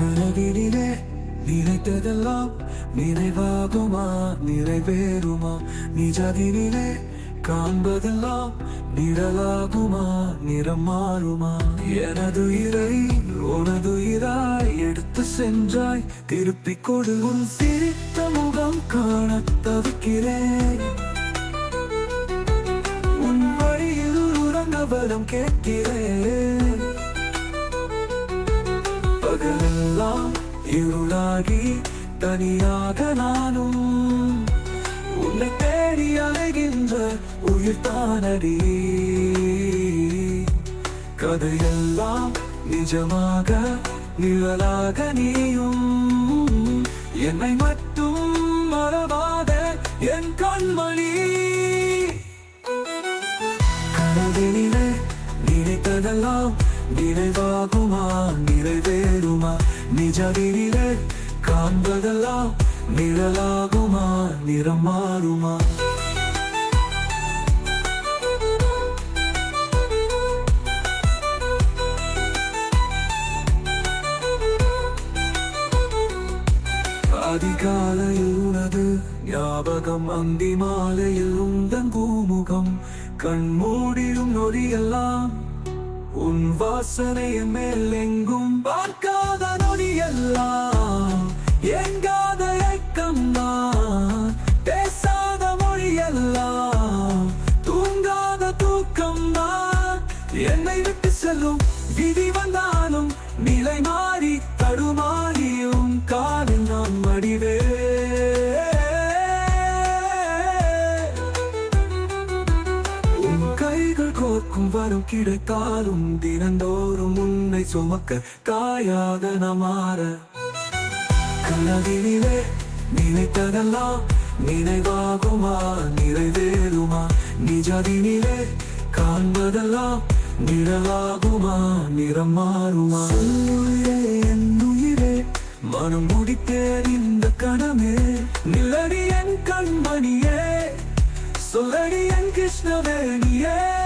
கனவினிலே நினைத்ததெல்லாம் நினைவாகுமா? நிறைவேறுமா? நிஜதினிலே காண்பதெல்லாம் நிழலாகுமா? நிறம் மாறுமா? எனது இறை உனது இராய் எடுத்து சென்றாய். திருப்பி கொடு உன் சிரித்த முகம் காண தவிக்கிறேன் உன் வழியில் உறங்க பலம் கேட்கிறேன். பகலெல்லாம் இருளாகி தனியாக நானும் உன்னை தேடி அலைகின்ற உயிர் தானடி கதையெல்லாம் நிஜமாக நிழலாக நீயும் என்னை மட்டும் மறவாத என் கண்மணி கனவினிலே நினைத்ததெல்லாம் நினைவாகுமா நிறைவேறுமா நிஜ விரிகள் காண்பதெல்லாம் நிழலாகுமா நிறம் மாறுமா அதிகாலையில் உனது ஞாபகம் அந்தி மாலையில் உந்தன் பூமுகம் கண்மூடிடும் நொடியெல்லாம் உன் வாசனை மேல் எங்கும் பார்க்காத நொடியெல்லாம் எங்காத ஏக்கம் தான் பேசாத மொழியெல்லாம் தூங்காத தூக்கம் தான் என்னை விட்டு செல்லும் விதி வந்தான் உன் கைகள் கோர்க்கும் வரும் கிடைத்தாலும் தினந்தோறும் உன்னை சுமக்க காயாக நாம் கனவிலே நினைத்ததெல்லாம் நினைவாகுமா? நிறைவேறுமா? நிஜதினிலே காண்பதெல்லாம் நிழலாகுமா? நிறம் மாறுமா? என்னுயிரே மனம் முடித்தேன் இந்த கணமே. நிலடி என் கண்மணியே சொல்லடி என் கிருஷ்ணவேணியே.